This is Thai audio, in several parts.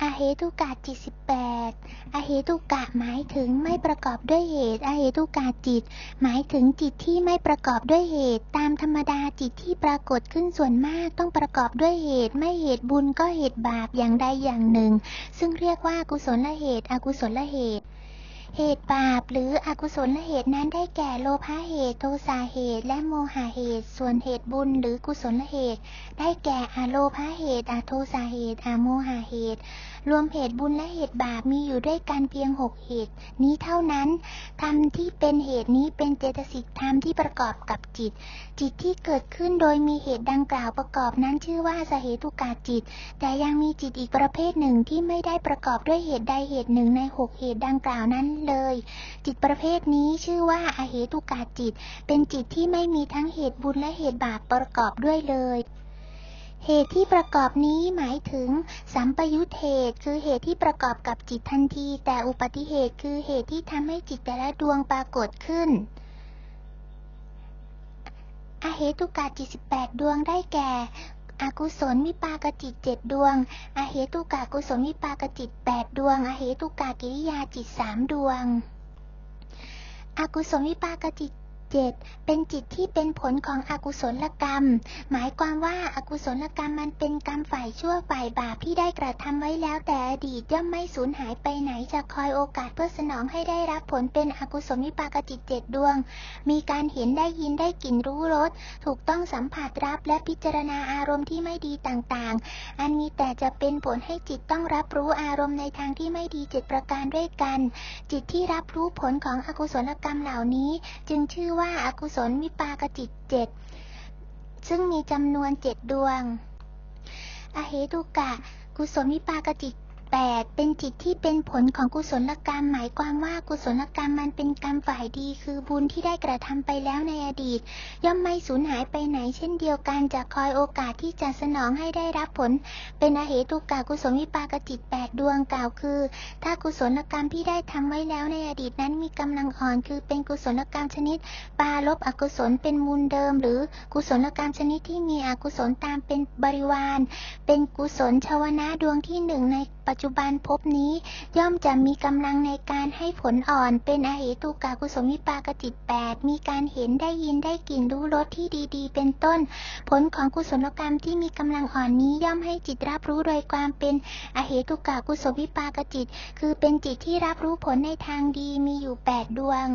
อาเหตุกะจิตสิบแปดอาเหตุกะหมายถึงไม่ประกอบด้วยเหตุอาเหตุกะจิต หมายถึงจิตที่ไม่ประกอบด้วยเหตุ ตามธรรมดาจิตที่ปรากฏขึ้นส่วนมากต้องประกอบด้วยเหตุ ไม่เหตุบุญก็เหตุบาปอย่างใดอย่างหนึ่ง ซึ่งเรียกว่ากุศลเหตุ อกุศลเหตุ เหตุบาปหรืออกุศลเหตุนั้นได้แก่โลภะเหตุ โทสะเหตุ และโมหะเหตุ ส่วนเหตุบุญหรือกุศลเหตุ ได้แก่อโลภะเหตุ อโทสะเหตุ อโมหะเหตุ รวมเหตุบุญและเหตุบาปมีอยู่ด้วยกันเพียงหกเหตุ นี้เท่านั้นธรรมที่เป็นเหตุนี้เป็นเจตสิกธรรมที่ประกอบกับจิต จิตที่เกิดขึ้นโดยมีเหตุดังกล่าวประกอบนั้นชื่อว่าสเหตุกาจิต แต่ยังมีจิตอีกประเภทหนึ่งที่ไม่ได้ประกอบด้วยเหตุใดเหตุหนึ่งในหกเหตุดังกล่าวนั้นเลย จิตประเภทนี้ชื่อว่าอเหตุกาจิต เป็นจิตที่ไม่มีทั้งเหตุบุญและเหตุบาปประกอบด้วยเลยเหตุที่ประกอบนี้หมายถึง สัมปยุตเหตุ คือเหตุที่ประกอบกับจิตทันที แต่อุปติเหตุคือเหตุที่ทำให้จิตแต่ละดวงปรากฏขึ้นอเหตุกาจิตสิบแปดดวงได้แก่ อกุศลวิปากจิตเจ็ดดวงอเหตุกากุศลวิปากจิตแปดดวงอเหตุกากิริยาจิตสามดวง อกุศลวิปากจิต เจ็ดเป็นจิตที่เป็นผลของอกุศลกรรม หมายความว่าอากุศลกรรมมันเป็นกรรมฝ่ายชั่วฝ่ายบาปที่ได้กระทำไว้แล้วแต่อดีตย่อมไม่สูญหายไปไหนจะคอยโอกาสเพื่อสนองให้ได้รับผลเป็นอกุศลวิปากจิตเจ็ดดวง มีการเห็นได้ยินได้กลิ่นรู้รสถูกต้องสัมผัสรับและพิจารณาอารมณ์ที่ไม่ดีต่างๆ อันมีแต่จะเป็นผลให้จิตต้องรับรู้อารมณ์ในทางที่ไม่ดีเจ็ดประการด้วยกัน จิตที่รับรู้ผลของอกุศลกรรมเหล่านี้ จึงชื่อว่า่าอากุศลวิปากจิตเจ็ดซึ่งมีจำนวนเจ็ดดวง อเหตุกะ กุศลวิปากจิต 8 เป็นจิตที่เป็นผลของกุศลกรรม หมายความว่ากุศลกรรมมันเป็นกรรมฝ่ายดี คือบุญที่ได้กระทำไปแล้วในอดีต ย่อมไม่สูญหายไปไหน เช่นเดียวกันจะคอยโอกาสที่จะสนองให้ได้รับผล เป็นอเหตุกะกุศลวิปากจิต 8 ดวงกล่าวคือ ถ้ากุศลกรรมที่ได้ทำไว้แล้วในอดีตนั้นมีกำลังอ่อน คือเป็นกุศลกรรมชนิด ปาลบอกุศลเป็นมูลเดิม หรือกุศลกรรมชนิดที่มีอกุศลตามเป็นบริวาร เป็นกุศลชวนะดวงที่หนึ่งในปัจจุบันภพนี้ย่อมจะมีกำลังในการให้ผลอ่อนเป็นอเหตุกากุศลวิปากจิต8มีการเห็นได้ยินได้กลิ่นรู้รสที่ดีๆ เป็นต้น ผลของกุศลกรรมที่มีกำลังอ่อนนี้ย่อมให้จิตรับรู้โดยความเป็นอเหตุกากุศลวิปากจิต คือเป็นจิตที่รับรู้ผลในทางดีมีอยู่8ดวง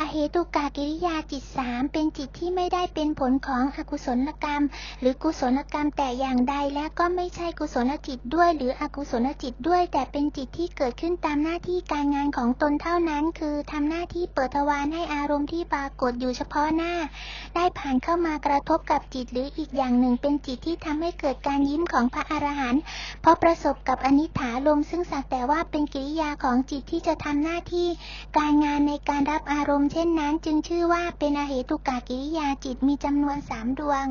อเหตุกากิริยาจิตสามเป็นจิตที่ไม่ได้เป็นผลของอกุศลกรรม หรือกุศลกรรมแต่อย่างใดและก็ไม่ใช่กุศลจิตด้วย หรืออกุศลจิตด้วย แต่เป็นจิตที่เกิดขึ้นตามหน้าที่การงานของตนเท่านั้น คือทำหน้าที่เปิดทวารให้อารมณ์ที่ปรากฏอยู่เฉพาะหน้า ได้ผ่านเข้ามากระทบกับจิตหรืออีกอย่างหนึ่ง เป็นจิตที่ทำให้เกิดการยิ้มของพระอรหันต์เพราะประสบกับอนิถาลมซึ่งสักแต่ว่าเป็นกิริยาของจิตที่จะทำหน้าที่การงานในการรับอารมณ์เช่นนั้นจึงชื่อว่าเป็นอเหตุกากิริยาจิตมีจำนวนสามดวง